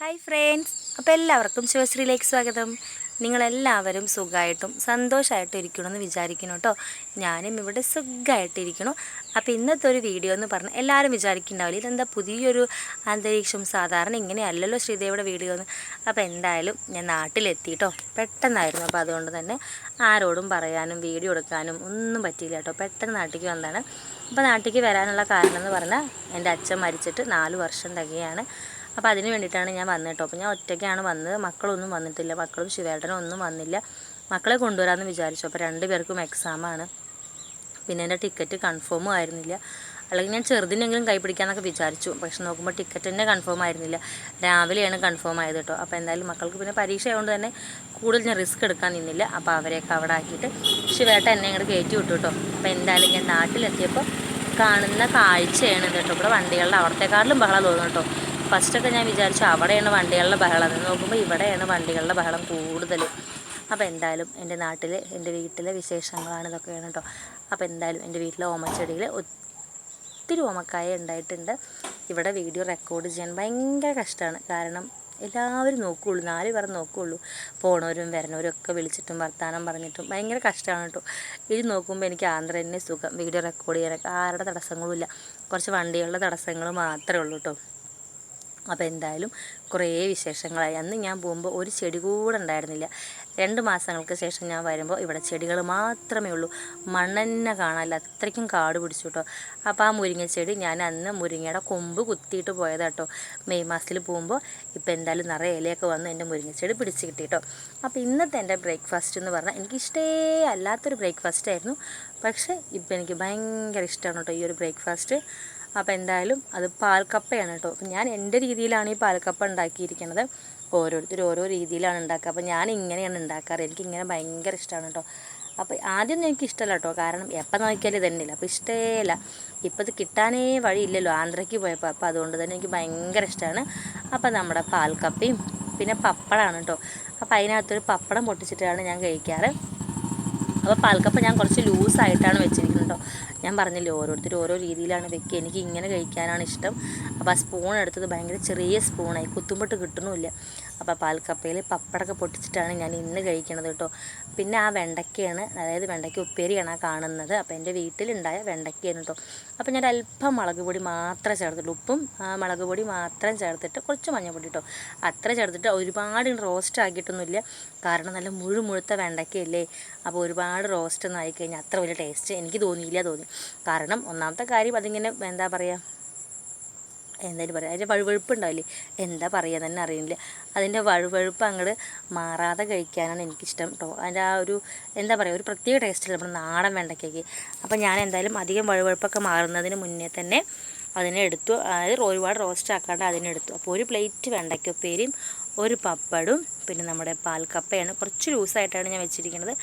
Hi friends അപ്പോൾ എല്ലാവർക്കും ശിവശ്രീയിലേക്ക് സ്വാഗതം. നിങ്ങളെല്ലാവരും സുഖമായിട്ടും സന്തോഷമായിട്ടും ഇരിക്കണമെന്ന് വിചാരിക്കുന്നു കേട്ടോ. ഞാനും ഇവിടെ സുഖമായിട്ടിരിക്കണം അപ്പോൾ ഇന്നത്തെ ഒരു വീഡിയോ എന്ന് പറഞ്ഞാൽ എല്ലാവരും വിചാരിക്കുന്നുണ്ടാവില്ല. ഇതെന്താ പുതിയൊരു അന്തരീക്ഷം? സാധാരണ ഇങ്ങനെയല്ലല്ലോ ശ്രീദേവിയുടെ വീഡിയോ എന്ന്. അപ്പോൾ എന്തായാലും ഞാൻ നാട്ടിലെത്തി കേട്ടോ. പെട്ടെന്നായിരുന്നു. അപ്പോൾ അതുകൊണ്ട് തന്നെ ആരോടും പറയാനും വീഡിയോ എടുക്കാനും ഒന്നും പറ്റിയില്ല കേട്ടോ. പെട്ടെന്ന് നാട്ടിലേക്ക് വന്നതാണ്. അപ്പോൾ നാട്ടിലേക്ക് വരാനുള്ള കാരണം എന്ന് പറഞ്ഞാൽ എന്റെ അച്ഛൻ മരിച്ചിട്ട് നാല് വർഷം തികയാണ്. അപ്പോൾ അതിന് വേണ്ടിയിട്ടാണ് ഞാൻ വന്നത് കേട്ടോ. അപ്പോൾ ഞാൻ ഒറ്റയ്ക്കാണ് വന്നത്. മക്കളൊന്നും വന്നിട്ടില്ല. മക്കളും ശിവേട്ടനും ഒന്നും വന്നില്ല. മക്കളെ കൊണ്ടുവരാമെന്ന് വിചാരിച്ചു. അപ്പോൾ രണ്ട് പേർക്കും എക്സാമാണ് പിന്നെ എന്റെ ടിക്കറ്റ് കൺഫേമും ആയിരുന്നില്ല. അല്ലെങ്കിൽ ഞാൻ ചെറുതിനെങ്കിലും കൈ പിടിക്കാമെന്നൊക്കെ വിചാരിച്ചു. പക്ഷെ നോക്കുമ്പോൾ ടിക്കറ്റ് തന്നെ കൺഫേം ആയിരുന്നില്ല. രാവിലെയാണ് കൺഫേം ആയത് കേട്ടോ. അപ്പോൾ എന്തായാലും മക്കൾക്ക് പിന്നെ പരീക്ഷ ആയതുകൊണ്ട് തന്നെ കൂടുതൽ ഞാൻ റിസ്ക് എടുക്കാൻ നിന്നില്ല. അപ്പോൾ അവരെയൊക്കെ അവിടെ ആക്കിയിട്ട് ശിവേട്ട എന്നെ ഇങ്ങോട്ട് കയറ്റി വിട്ടു കേട്ടോ. അപ്പോൾ എന്തായാലും ഞാൻ നാട്ടിലെത്തിയപ്പോൾ കാണുന്ന കാഴ്ചയാണ് കേട്ടോ. ഇവിടെ വണ്ടികളുടെ അവിടത്തെക്കാട്ടിലും ബഹളം തോന്നുന്നു കേട്ടോ. ഫസ്റ്റൊക്കെ ഞാൻ വിചാരിച്ചു അവിടെയാണ് വണ്ടികളുടെ ബഹളം. എന്ന് നോക്കുമ്പോൾ ഇവിടെയാണ് വണ്ടികളുടെ ബഹളം കൂടുതൽ. അപ്പോൾ എന്തായാലും എന്റെ നാട്ടിൽ എന്റെ വീട്ടിലെ വിശേഷങ്ങളാണ് ഇതൊക്കെയാണ് കേട്ടോ അപ്പോൾ എന്തായാലും എന്റെ വീട്ടിലെ ഓമച്ചെടിയിൽ ഒത്തിരി ഓമക്കായ ഉണ്ടായിട്ടുണ്ട്. ഇവിടെ വീഡിയോ റെക്കോർഡ് ചെയ്യാൻ ഭയങ്കര കഷ്ടമാണ്. കാരണം എല്ലാവരും നോക്കുകയുള്ളൂ നാല് പേർ നോക്കുകയുള്ളൂ പോണവരും വരണവരും ഒക്കെ വിളിച്ചിട്ടും വർത്തമാനം പറഞ്ഞിട്ടും ഭയങ്കര കഷ്ടമാണ് കേട്ടോ ഇത് നോക്കുമ്പോൾ എനിക്ക് ആന്ധ്ര തന്നെ സുഖം. വീഡിയോ റെക്കോർഡ് ചെയ്യാനൊക്കെ ആരുടെ തടസ്സങ്ങളും ഇല്ല. കുറച്ച് വണ്ടികളുടെ തടസ്സങ്ങൾ മാത്രമേ ഉള്ളൂ കേട്ടോ അപ്പോൾ എന്തായാലും കുറേ വിശേഷങ്ങളായി. അന്ന് ഞാൻ പോകുമ്പോൾ ഒരു ചെടി കൂടെ ഉണ്ടായിരുന്നില്ല. രണ്ട് മാസങ്ങൾക്ക് ശേഷം ഞാൻ വരുമ്പോൾ ഇവിടെ ചെടികൾ മാത്രമേ ഉള്ളൂ. മണ്ണെന്നെ കാണാനില്ല. അത്രയ്ക്കും കാട് പിടിച്ചു കേട്ടോ അപ്പോൾ ആ മുരിങ്ങ ചെടി ഞാൻ അന്ന് മുരിങ്ങയുടെ കൊമ്പ് കുത്തിയിട്ട് പോയതാട്ടോ. മെയ് മാസത്തിൽ പോകുമ്പോൾ ഇപ്പോൾ എന്തായാലും നിറയെ ഇലയൊക്കെ വന്ന് എന്റെ മുരിങ്ങ ചെടി പിടിച്ച് കിട്ടി കേട്ടോ അപ്പോൾ ഇന്നത്തെ എന്റെ ബ്രേക്ക്ഫാസ്റ്റ് എന്ന് പറഞ്ഞാൽ എനിക്ക് ഇഷ്ടേ അല്ലാത്തൊരു ബ്രേക്ക്ഫാസ്റ്റ് ആയിരുന്നു. പക്ഷേ ഇപ്പോൾ എനിക്ക് ഭയങ്കര ഇഷ്ടമാണ് കേട്ടോ ഈ ഒരു ബ്രേക്ക്ഫാസ്റ്റ്. അപ്പോൾ എന്തായാലും അത് പാൽക്കപ്പയാണ് കേട്ടോ. അപ്പം ഞാൻ എന്റെ രീതിയിലാണ് ഈ പാൽക്കപ്പ ഉണ്ടാക്കിയിരിക്കുന്നത് ഓരോരുത്തർ ഓരോ രീതിയിലാണ് ഉണ്ടാക്കുക. അപ്പോൾ ഞാൻ ഇങ്ങനെയാണ് ഉണ്ടാക്കാറ്. എനിക്ക് ഇങ്ങനെ ഭയങ്കര ഇഷ്ടമാണ് കേട്ടോ. അപ്പോൾ ആദ്യം എനിക്ക് ഇഷ്ടമല്ല കേട്ടോ. കാരണം എപ്പം നോക്കിയാലും ഇതന്നെയില്ല അപ്പോൾ ഇഷ്ടേയില്ല ഇപ്പോൾ ഇത് കിട്ടാനേ വഴിയില്ലല്ലോ ആന്ധ്രയ്ക്ക് പോയപ്പോൾ അപ്പോൾ അതുകൊണ്ട് തന്നെ എനിക്ക് ഭയങ്കര ഇഷ്ടമാണ് അപ്പോൾ നമ്മുടെ പാൽക്കപ്പയും പിന്നെ പപ്പടമാണ് കേട്ടോ. അപ്പോൾ അതിനകത്തൊരു പപ്പടം പൊട്ടിച്ചിട്ടാണ് ഞാൻ കഴിക്കാറ്. അപ്പോൾ പാൽക്കപ്പ ഞാൻ കുറച്ച് ലൂസായിട്ടാണ് വെച്ചിരിക്കുന്നത് കേട്ടോ. ഞാൻ പറഞ്ഞില്ലേ ഓരോരുത്തർ ഓരോ രീതിയിലാണ് വെക്കുക എനിക്ക് ഇങ്ങനെ കഴിക്കാനാണ് ഇഷ്ടം. അപ്പോൾ ആ സ്പൂൺ എടുത്തത് ഭയങ്കര ചെറിയ സ്പൂണായി കുത്തുമ്പോട്ട് കിട്ടണമില്ല. അപ്പോൾ പാൽക്കപ്പയിൽ പപ്പടമൊക്കെ പൊട്ടിച്ചിട്ടാണ് ഞാൻ ഇന്ന് കഴിക്കണത് കേട്ടോ. പിന്നെ ആ വെണ്ടയ്ക്കയാണ് അതായത് വെണ്ടയ്ക്ക ഉപ്പേരിയാണ് ആ കാണുന്നത്. അപ്പോൾ എന്റെ വീട്ടിലുണ്ടായ വെണ്ടയ്ക്കയാണ് കേട്ടോ. അപ്പോൾ ഞാൻ അല്പം മുളക് പൊടി മാത്രമേ ചേർത്തിട്ടുള്ളൂ ഉപ്പും മുളക് പൊടി മാത്രം ചേർത്തിട്ട് കുറച്ച് മഞ്ഞൾപ്പൊടി കേട്ടോ അത്ര ചേർത്തിട്ട് ഒരുപാട് റോസ്റ്റ് ആക്കിയിട്ടൊന്നുമില്ല. കാരണം നല്ല മുഴു മുഴുത്ത വെണ്ടയ്ക്കയല്ലേ അപ്പോൾ ഒരുപാട് റോസ്റ്റ് ഒന്നും ആയിക്കഴിഞ്ഞാൽ അത്ര വലിയ ടേസ്റ്റ് എനിക്ക് തോന്നിയില്ല തോന്നി. കാരണം ഒന്നാമത്തെ കാര്യം അതിങ്ങനെ എന്താ പറയുക എന്തായാലും പറയാം. അതിന്റെ വഴുവഴുപ്പ് ഉണ്ടാവില്ലേ എന്താ പറയുക തന്നെ അറിയില്ല അതിന്റെ വഴുവഴുപ്പ് അങ്ങോട്ട് മാറാതെ കഴിക്കാനാണ് എനിക്കിഷ്ടം കേട്ടോ അതിന്റെ ആ ഒരു എന്താ പറയുക ഒരു പ്രത്യേക ടേസ്റ്റില്ല നമ്മുടെ നാടൻ വെണ്ടയ്ക്കൊക്കെ അപ്പോൾ ഞാൻ എന്തായാലും അധികം വഴുവഴുപ്പൊക്കെ മാറുന്നതിന് മുന്നേ തന്നെ അതിനെ എടുത്തു. അതായത് ഒരുപാട് റോസ്റ്റ് ആക്കാണ്ട് അതിനെടുത്തു അപ്പോൾ ഒരു പ്ലേറ്റ് വെണ്ടയ്ക്കുപ്പേരിയും ഒരു പപ്പടും പിന്നെ നമ്മുടെ പാൽക്കപ്പയാണ് കുറച്ച് ലൂസായിട്ടാണ് ഞാൻ വെച്ചിരിക്കുന്നത്.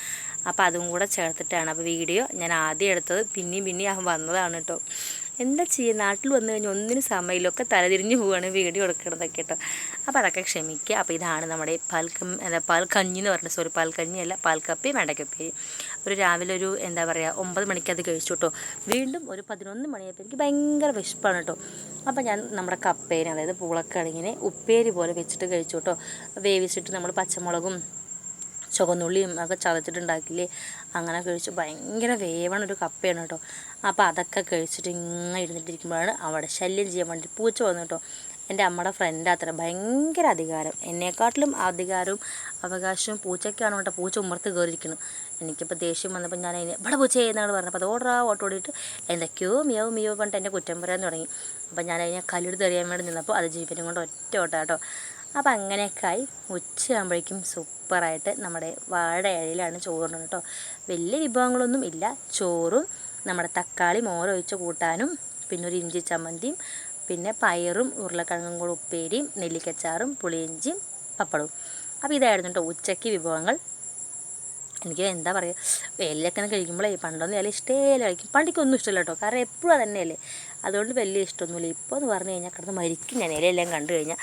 അപ്പോൾ അതും കൂടെ ചേർത്തിട്ടാണ്. അപ്പോൾ വീഡിയോ ഞാൻ ആദ്യം എടുത്തത് പിന്നെയും പിന്നെയും വന്നതാണ് കേട്ടോ എന്താ ചെയ്യുക നാട്ടിൽ വന്നു കഴിഞ്ഞാൽ ഒന്നിനും സമയമില്ലൊക്കെ തലതിരിഞ്ഞ് പോവുകയാണ് വീഡിയോ എടുക്കണതൊക്കെ കേട്ടോ അപ്പോൾ അതൊക്കെ ക്ഷമിക്കുക. അപ്പോൾ ഇതാണ് നമ്മുടെ പാൽക്കം എന്താ പാൽക്കഞ്ഞി എന്ന് പറഞ്ഞ സോറി പാൽക്കഞ്ഞിയല്ല പാൽക്കപ്പയും വെണ്ടക്കപ്പയും ഒരു രാവിലെ ഒരു എന്താ പറയുക ഒമ്പത് മണിക്ക് അത് കഴിച്ചു കേട്ടോ വീണ്ടും ഒരു പതിനൊന്ന് മണിയായപ്പോൾ എനിക്ക് ഭയങ്കര വിശപ്പാണ് കേട്ടോ അപ്പോൾ ഞാൻ നമ്മുടെ കപ്പേനെ അതായത് പൂളക്കിഴങ്ങിനെ ഉപ്പേരി പോലെ വെച്ചിട്ട് കഴിച്ചു കേട്ടോ വേവിച്ചിട്ട് നമ്മൾ പച്ചമുളകും ചുവന്നുള്ളിയും ഒക്കെ ചതച്ചിട്ടുണ്ടാക്കില്ലേ? അങ്ങനെ കഴിച്ച് ഭയങ്കര വേവണ ഒരു കപ്പയാണ് കേട്ടോ. അപ്പോൾ അതൊക്കെ കഴിച്ചിട്ട് ഇങ്ങനെ ഇരുന്നിട്ടിരിക്കുമ്പോഴാണ് അവിടെ ശല്യം ചെയ്യാൻ വേണ്ടി പൂച്ച വന്നു കേട്ടോ. എന്റെ അമ്മയുടെ ഫ്രണ്ട് അത്ര ഭയങ്കര അധികാരം. എന്നെക്കാട്ടിലും അധികാരവും അവകാശവും പൂച്ചയ്ക്കാണ് കേട്ടോ. പൂച്ച ഉമ്മർത്ത് കയറിയിരിക്കുന്നു എനിക്കിപ്പോൾ ദേഷ്യം വന്നപ്പോൾ ഞാൻ അതിന് ഇവിടെ പൂച്ച ചെയ്യുന്നതാണ് പറഞ്ഞപ്പോൾ അത് ഓടാ ഓട്ടോടിയിട്ട് എന്തൊക്കെയോ മിയോ മിയോ പറഞ്ഞിട്ട് എന്റെ കുറ്റം പറയാൻ തുടങ്ങി. അപ്പോൾ ഞാൻ അതിനെ കല്ലെടുത്ത് എറിയാൻ വേണ്ടി നിന്നപ്പോൾ അത് ജീവനും കൊണ്ട് ഒറ്റ ഓട്ടാട്ടോ അപ്പോൾ അങ്ങനെയൊക്കെ ആയി ഉച്ചയാകുമ്പോഴേക്കും സൂപ്പറായിട്ട് നമ്മുടെ വാഴ ഇലയിലാണ് ചോറുണ്ട് കേട്ടോ. വലിയ വിഭവങ്ങളൊന്നും ഇല്ല. ചോറും നമ്മുടെ തക്കാളി മോരൊഴിച്ച് കൂട്ടാനും പിന്നെ ഒരു ഇഞ്ചി ചമ്മന്തിയും പിന്നെ പയറും ഉരുളക്കിഴങ്ങും കൂടെ ഉപ്പേരിയും നെല്ലിക്കച്ചാറും പുളിയിഞ്ചിയും പപ്പടവും. അപ്പോൾ ഇതായിരുന്നു കേട്ടോ ഉച്ചയ്ക്ക് വിഭവങ്ങൾ. എനിക്ക് എന്താ പറയുക വേലിലൊക്കെ കഴിക്കുമ്പോഴേ പണ്ടൊന്നും ഇല ഇഷ്ടമല്ല കഴിക്കും പണ്ടിക്കൊന്നും ഇഷ്ടമല്ല കേട്ടോ. കാരണം എപ്പോഴും തന്നെയല്ലേ അതുകൊണ്ട് വലിയ ഇഷ്ടമൊന്നുമില്ല. ഇപ്പോൾ എന്ന് പറഞ്ഞു കഴിഞ്ഞാൽ കിടന്ന് മരിക്കും ഞാൻ. ഇലയെല്ലാം കണ്ടു കഴിഞ്ഞാൽ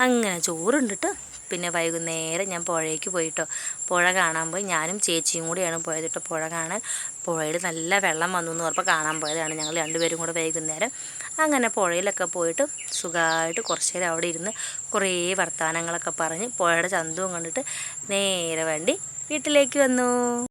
അങ്ങനെ ചോറുണ്ടിട്ട് പിന്നെ വൈകുന്നേരം ഞാൻ പുഴയ്ക്ക് പോയിട്ടോ. പുഴ കാണാൻ പോയി. ഞാനും ചേച്ചിയും കൂടിയാണ് പോയത് കേട്ടോ പുഴ കാണാൻ. പുഴയിൽ നല്ല വെള്ളം വന്നു എന്ന് പറഞ്ഞപ്പോൾ കാണാൻ പോയതാണ് ഞങ്ങൾ രണ്ടുപേരും കൂടെ വൈകുന്നേരം. അങ്ങനെ പുഴയിലൊക്കെ പോയിട്ട് സുഖമായിട്ട് കുറച്ച് നേരം അവിടെ ഇരുന്ന് കുറേ വർത്തമാനങ്ങളൊക്കെ പറഞ്ഞ് പുഴയുടെ ചന്തവും കണ്ടിട്ട് നേരെ വണ്ടി വീട്ടിലേക്ക് വന്നു.